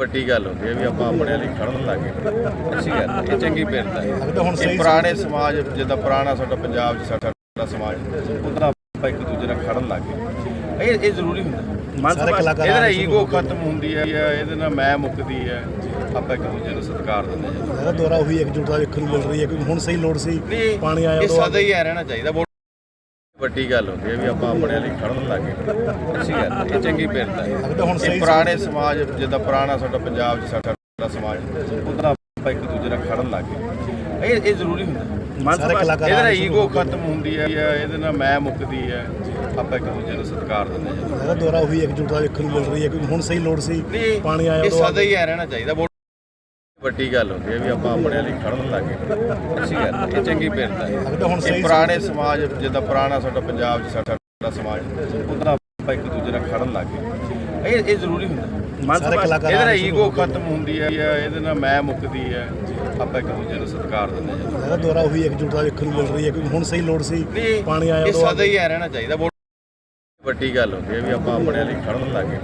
ਵੱਡੀ ਗੱਲ ਹੁੰਦੀ ਹੈ ਵੀ ਆਪਾਂ ਆਪਣੇ ਲਈ ਖੜਨ ਲੱਗੇ ਅੱਛੀ ਗੱਲ ਹੈ, ਇਹ ਚੰਗੀ ਪਿਰਤਾ ਹੈ ਅਗਰ ਤਾਂ ਹੁਣ ਇਹ ਸਹੀ ਪੁਰਾਣੇ ਸਮਾਜ ਜਿੱਦਾਂ ਪੁਰਾਣਾ ਸਾਡਾ ਪੰਜਾਬ 'ਚ ਸਾਡਾ ਸਮਾਜ ਉਹਦਾ ਆਪਾਂ ਇੱਕ ਦੂਜੇ ਨਾਲ ਖੜਨ ਲੱਗੇ ਇਹ ਇਹ ਜ਼ਰੂਰੀ ਹੁੰਦਾ। ਇਹਦੇ ਨਾਲ ਈਗੋ। ਖਤਮ ਹੁੰਦੀ ਹੈ ਜਾਂ ਇਹਦੇ ਨਾਲ ਮੈਂ ਮੁੱਕਦੀ ਹੈ ਆਪਾਂ ਇੱਕ ਦੂਜੇ ਨੂੰ ਸਤਿਕਾਰ ਦਿੰਦੇ ਹਾਂ। ਇਹਦਾ ਦੁਆਰਾ ਉਹੀ ਇਕਜੁੱਟਤਾ ਵੇਖਣ ਨੂੰ ਮਿਲ ਰਹੀ ਹੈ ਕਿ ਹੁਣ ਸਹੀ ਲੋੜ ਸੀ ਪਾਣੀ ਆਇਆ ਇਹ ਉਦੋਂ ਸਦਾ ਹੀ ਐ ਰਹਿਣਾ ਚਾਹੀਦਾ। ਵੱਡੀ ਗੱਲ ਹੁੰਦੀ ਹੈ ਵੀ ਆਪਾਂ ਆਪਣੇ ਲਈ ਖੜਨ ਲੱਗੇ। ਅੱਛੀ ਗੱਲ ਹੈ, ਇਹ ਚੰਗੀ ਪਿਰਤਾ ਹੈ। ਇਹ ਪੁਰਾਣੇ ਸਮਾਜ ਜਿੱਦਾਂ ਪੁਰਾਣਾ ਸਾਡਾ ਪੰਜਾਬ 'ਚ ਸਾਡਾ ਸਮਾਜ ਉਹਦਾ ਆਪਾਂ ਇੱਕ ਦੂਜੇ ਨਾਲ ਖੜਨ ਲੱਗੇ। ਇਹ ਇਹ ਜ਼ਰੂਰੀ ਹੁੰਦਾ। ਸਾਰੇ ਕਲਾਕਾਰ ਇਹਦੇ ਨਾਲ ਈਗੋ। ਖਤਮ ਹੁੰਦੀ ਹੈ ਇਹਦੇ ਨਾਲ ਮੈਂ ਮੁੱਕਦੀ ਹੈ ਆਪਾਂ ਇੱਕ ਦੂਜੇ ਨੂੰ ਸਤਿਕਾਰ ਦਿੰਦੇ ਹਾਂ। ਇਹਦਾ ਦੁਆਰਾ ਉਹੀ ਇਕਜੁੱਟਤਾ ਵੇਖਣ ਨੂੰ ਮਿਲ ਰਹੀ ਹੈ ਕਿ ਹੁਣ ਸਹੀ ਲੋੜ ਸੀ ਨਹੀਂ ਪਾਣੀ ਆਇਆ ਇਹ ਉਦੋਂ ਸਦਾ ਹੀ ਐ ਰਹਿਣਾ ਚਾਹੀਦਾ। ਵੱਡੀ ਗੱਲ ਹੁੰਦੀ ਹੈ ਵੀ ਆਪਾਂ ਆਪਣੇ ਲਈ ਖੜਨ ਲੱਗੇ। ਅੱਛੀ ਗੱਲ ਇਹ ਚੰਗੀ ਪਿਰਤਾ ਹੈ। ਇਹ ਸਹੀ ਪੁਰਾਣੇ ਸਮਾਜ ਜਿੱਦਾਂ ਪੁਰਾਣਾ ਸਾਡਾ ਪੰਜਾਬ 'ਚ ਸਾਡਾ ਸਮਾਜ ਉਹਦਾ ਆਪਾਂ ਇੱਕ ਦੂਜੇ ਨਾਲ ਖੜਨ ਲੱਗੇ ਇਹ ਇਹ ਜ਼ਰੂਰੀ ਹੁੰਦਾ। ਮਨ ਇਹਦੇ ਈਗੋ। ਖਤਮ ਹੁੰਦੀ ਹੈ ਜਾਂ ਇਹਦੇ ਨਾਲ ਮੈਂ ਮੁੱਕਦੀ ਹੈ ਆਪਾਂ ਇੱਕ ਦੂਜੇ ਨੂੰ ਸਤਿਕਾਰ ਦਿੰਦੇ ਹਾਂ। ਦੁਆਰਾ ਉਹੀ ਇਕਜੁੱਟਤਾ ਵੇਖਣ ਨੂੰ ਮਿਲ ਰਹੀ ਹੈ ਕਿ ਹੁਣ ਸਹੀ ਲੋੜ ਸੀ ਪਾਣੀ ਆਇਆ ਇਹ ਸਦਾ ਹੀ ਐ ਰਹਿਣਾ ਚਾਹੀਦਾ ਵੱਡੀ ਗੱਲ ਹੁੰਦੀ ਹੈ ਵੀ ਆਪਾਂ ਆਪਣੇ ਲਈ ਖੜਨ ਲੱਗੇ।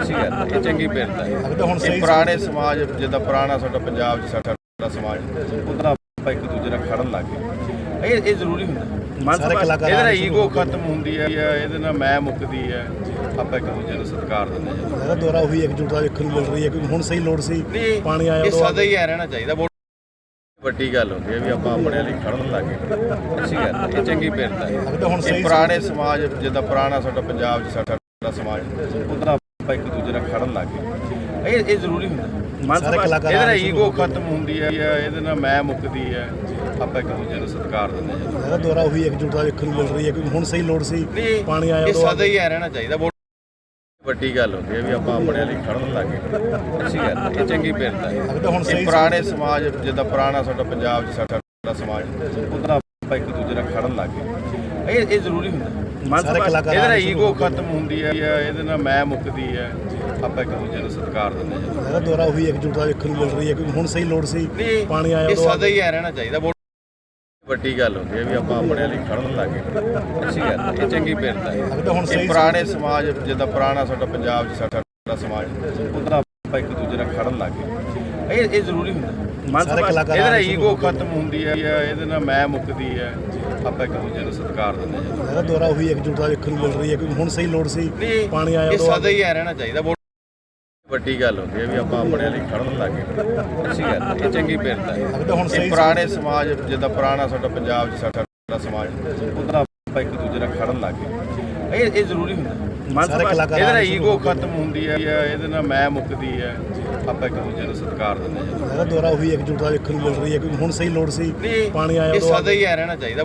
ਅੱਛੀ ਗੱਲ ਹੈ, ਇਹ ਚੰਗੀ ਪਿਰਤਾ ਹੈ। ਇਹ ਸਹੀ ਪੁਰਾਣੇ ਸਮਾਜ ਜਿੱਦਾਂ ਪੁਰਾਣਾ ਸਾਡਾ ਪੰਜਾਬ 'ਚ ਸਾਡਾ ਸਮਾਜ ਉਹਦਾ ਆਪਾਂ ਇੱਕ ਦੂਜੇ ਨਾਲ ਖੜਨ ਲੱਗੇ। ਇਹ ਇਹ ਜ਼ਰੂਰੀ ਹੁੰਦਾ। ਮਨ ਸਾਰੇ ਕਲਾਕਾਰ ਇਹਦੇ ਨਾਲ ਸ਼ੁਰੂ ਈਗੋ। ਖਤਮ ਹੁੰਦੀ ਹੈ ਜਾਂ ਇਹਦੇ ਨਾਲ ਮੈਂ ਮੁੱਕਦੀ ਹੈ ਆਪਾਂ ਇੱਕ ਦੂਜੇ ਨੂੰ ਸਤਿਕਾਰ ਦਿੰਦੇ ਹਾਂ। ਇਹਦਾ ਦੁਆਰਾ ਉਹੀ ਇਕਜੁੱਟਤਾ ਵੇਖਣ ਨੂੰ ਮਿਲ ਰਹੀ ਹੈ ਕਿ ਹੁਣ ਸਹੀ ਲੋੜ ਸੀ ਨਹੀਂ ਪਾਣੀ ਆਇਆ ਇਹ ਉਦੋਂ ਸਦਾ ਹੀ ਐ ਰਹਿਣਾ ਚਾਹੀਦਾ। ਵੱਡੀ ਗੱਲ ਹੁੰਦੀ ਹੈ ਵੀ ਆਪਾਂ ਆਪਣੇ ਲਈ ਖੜਨ ਲੱਗੇ ਅੱਛੀ ਗੱਲ ਹੈ, ਇਹ ਚੰਗੀ ਪਿਰਤਾ ਹੈ। ਇਹ ਸਹੀ ਪੁਰਾਣੇ ਸਮਾਜ ਜਿੱਦਾਂ ਪੁਰਾਣਾ ਸਾਡਾ ਪੰਜਾਬ 'ਚ ਸਾਡਾ ਸਮਾਜ ਉਹਦਾ ਆਪਾਂ ਇੱਕ ਦੂਜੇ ਨਾਲ ਖੜਨ ਲੱਗੇ ਇਹ ਇਹ ਜ਼ਰੂਰੀ ਹੁੰਦਾ। ਮਨ ਇਹਦੇ ਨਾਲ ਈਗੋ। ਖਤਮ ਹੁੰਦੀ ਹੈ ਜਾਂ ਇਹਦੇ ਨਾਲ ਮੈਂ ਮੁੱਕਦੀ ਹੈ ਆਪਾਂ ਇੱਕ ਦੂਜੇ ਨੂੰ ਸਤਿਕਾਰ ਦਿੰਦੇ ਹਾਂ। ਇਹਦਾ ਦੁਆਰਾ ਉਹੀ ਇਕਜੁੱਟਤਾ ਵੇਖਣ ਨੂੰ ਮਿਲ ਰਹੀ ਹੈ ਕਿ ਹੁਣ ਸਹੀ ਲੋੜ ਸੀ ਪਾਣੀ ਆਇਆ ਇਹ ਉਦੋਂ ਸਦਾ ਹੀ ਐ ਰਹਿਣਾ ਚਾਹੀਦਾ। ਵੱਡੀ ਗੱਲ ਹੁੰਦੀ ਹੈ ਵੀ ਆਪਾਂ ਆਪਣੇ ਲਈ ਖੜਨ ਲੱਗੇ। ਅੱਛੀ ਗੱਲ ਹੈ, ਇਹ ਚੰਗੀ ਪਿਰਤਾ ਹੈ। ਇਹ ਪੁਰਾਣੇ ਸਮਾਜ ਜਿੱਦਾਂ ਪੁਰਾਣਾ ਸਾਡਾ ਪੰਜਾਬ 'ਚ ਸਾਡਾ ਸਮਾਜ ਉਹਦਾ ਆਪਾਂ ਇੱਕ ਦੂਜੇ ਨਾਲ ਖੜਨ ਲੱਗੇ। ਇਹ ਇਹ ਜ਼ਰੂਰੀ ਹੁੰਦਾ। ਇਹਦੇ ਨਾਲ ਈਗੋ। ਖਤਮ ਹੁੰਦੀ ਹੈ ਇਹਦੇ ਨਾਲ ਮੈਂ ਮੁੱਕਦੀ ਹੈ ਆਪਾਂ ਇੱਕ ਦੂਜੇ ਨੂੰ ਸਤਿਕਾਰ ਦਿੰਦੇ ਹਾਂ। ਇਹਦਾ ਦੁਆਰਾ ਉਹੀ ਇਕਜੁੱਟਤਾ ਵੇਖਣ ਨੂੰ ਮਿਲ ਰਹੀ ਹੈ ਕਿ ਹੁਣ ਸਹੀ ਲੋੜ ਸੀ ਪਾਣੀ ਆਇਆ ਇਹ ਸਦਾ ਹੀ ਰਹਿਣਾ ਚਾਹੀਦਾ। ਵੱਡੀ ਗੱਲ ਹੁੰਦੀ ਹੈ ਵੀ ਆਪਾਂ ਆਪਣੇ ਲਈ ਖੜਨ ਲੱਗੇ। ਅੱਛੀ ਗੱਲ ਹੈ, ਇਹ ਚੰਗੀ ਪਿਰਤਾ ਹੈ। ਇਹ ਸਹੀ ਪੁਰਾਣੇ ਸਮਾਜ ਜਿੱਦਾਂ ਪੁਰਾਣਾ ਸਾਡਾ ਪੰਜਾਬ 'ਚ ਸਾਡਾ ਸਮਾਜ ਉਹਦਾ ਆਪਾਂ ਇੱਕ ਦੂਜੇ ਨਾਲ ਖੜਨ ਲੱਗੇ। ਇਹ ਇਹ ਜ਼ਰੂਰੀ ਹੁੰਦਾ। ਮਨ ਸਾਰੇ ਕਲਾਕਾਰ ਇਹਦੇ ਈਗੋ। ਖਤਮ ਹੁੰਦੀ ਹੈ ਜਾਂ ਇਹਦੇ ਨਾਲ ਮੈਂ ਮੁੱਕਦੀ ਹੈ ਆਪਾਂ ਇੱਕ ਦੂਜੇ ਨੂੰ ਸਤਿਕਾਰ ਦਿੰਦੇ ਹਾਂ। ਇਹਦਾ ਦੁਆਰਾ ਉਹੀ ਇਕਜੁੱਟਤਾ ਵੇਖਣ ਨੂੰ ਮਿਲ ਰਹੀ ਹੈ ਕਿ ਹੁਣ ਸਹੀ ਲੋੜ ਸੀ ਪਾਣੀ ਆਇਆ ਇਹ ਸਦਾ ਹੀ ਐ ਰਹਿਣਾ ਚਾਹੀਦਾ। ਵੱਡੀ ਗੱਲ ਹੁੰਦੀ ਹੈ ਵੀ ਆਪਾਂ ਆਪਣੇ ਲਈ ਖੜਨ ਲੱਗੇ। ਅੱਛੀ ਗੱਲ ਹੈ, ਇਹ ਚੰਗੀ ਪਿਰਤਾ ਹੈ। ਇਹ ਸਹੀ ਪੁਰਾਣੇ ਸਮਾਜ ਜਿੱਦਾਂ ਪੁਰਾਣਾ ਸਾਡਾ ਪੰਜਾਬ 'ਚ ਸਾਡਾ ਸਮਾਜ ਉਹਦਾ ਆਪਾਂ ਇੱਕ ਦੂਜੇ ਨਾਲ ਖੜਨ ਲੱਗੇ ਇਹ ਇਹ ਜ਼ਰੂਰੀ ਹੁੰਦਾ। ਮਨ ਸਾਰੇ ਕਲਾਕਾਰ ਇਹਦੇ ਨਾਲ ਈਗੋ। ਖਤਮ ਹੁੰਦੀ ਹੈ ਇਹਦੇ ਨਾਲ ਮੈਂ ਮੁੱਕਦੀ ਹੈ ਆਪਾਂ ਇੱਕ ਦੂਜੇ ਨੂੰ ਸਤਿਕਾਰ ਦਿੰਦੇ ਹਾਂ। ਇਹਦਾ ਦੁਆਰਾ ਉਹੀ ਇਕਜੁੱਟਤਾ ਵੇਖਣ ਨੂੰ ਮਿਲ ਰਹੀ ਹੈ ਕਿ ਹੁਣ ਸਹੀ ਲੋੜ ਸੀ ਨਹੀਂ ਪਾਣੀ ਆਇਆ ਇਹ ਉਦੋਂ ਸਦਾ ਹੀ ਐ ਰਹਿਣਾ ਚਾਹੀਦਾ।